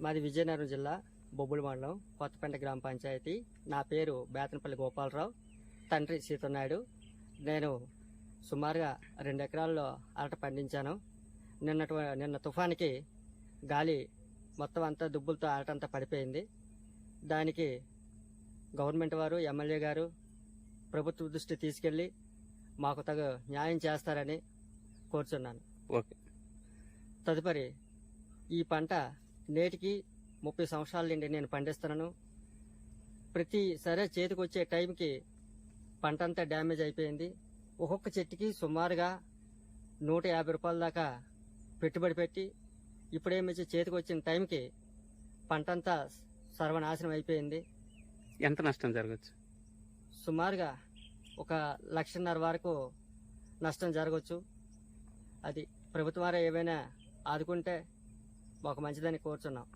మాది విజయనగరం జిల్లా బొబ్బుల మండలం కొత్తపేట గ్రామ పంచాయతీ. నా పేరు బేతనపల్లి గోపాలరావు. తండ్రి సీతనాయుడు నేను సుమారుగా రెండు ఎకరాల్లో అరట పండించాను. నిన్నటి నిన్న తుఫానికి గాలి మొత్తం అంతా దుబ్బులతో అరట అంతా పడిపోయింది. దానికి గవర్నమెంట్ వారు ఎమ్మెల్యే గారు ప్రభుత్వ దృష్టి తీసుకెళ్ళి మాకు తగు న్యాయం చేస్తారని కోరుచున్నాను. ఓకే. తదుపరి ఈ పంట నేటికి ముప్పై సంవత్సరాల నుండి నేను పండిస్తున్నాను. ప్రతి సరే చేతికి వచ్చే టైంకి పంట అంతా డ్యామేజ్ అయిపోయింది. ఒక్కొక్క చెట్టుకి సుమారుగా నూట యాభై రూపాయల దాకా పెట్టుబడి పెట్టి ఇప్పుడేమొచ్చి చేతికి వచ్చిన టైంకి పంట అంతా సర్వనాశనం అయిపోయింది. ఎంత నష్టం జరగచ్చు? సుమారుగా ఒక లక్షన్నర వరకు నష్టం జరగవచ్చు అది ప్రభుత్వం వారు ఏమైనా ఆదుకుంటే మాకు మంచిదని కోరుచున్నాం.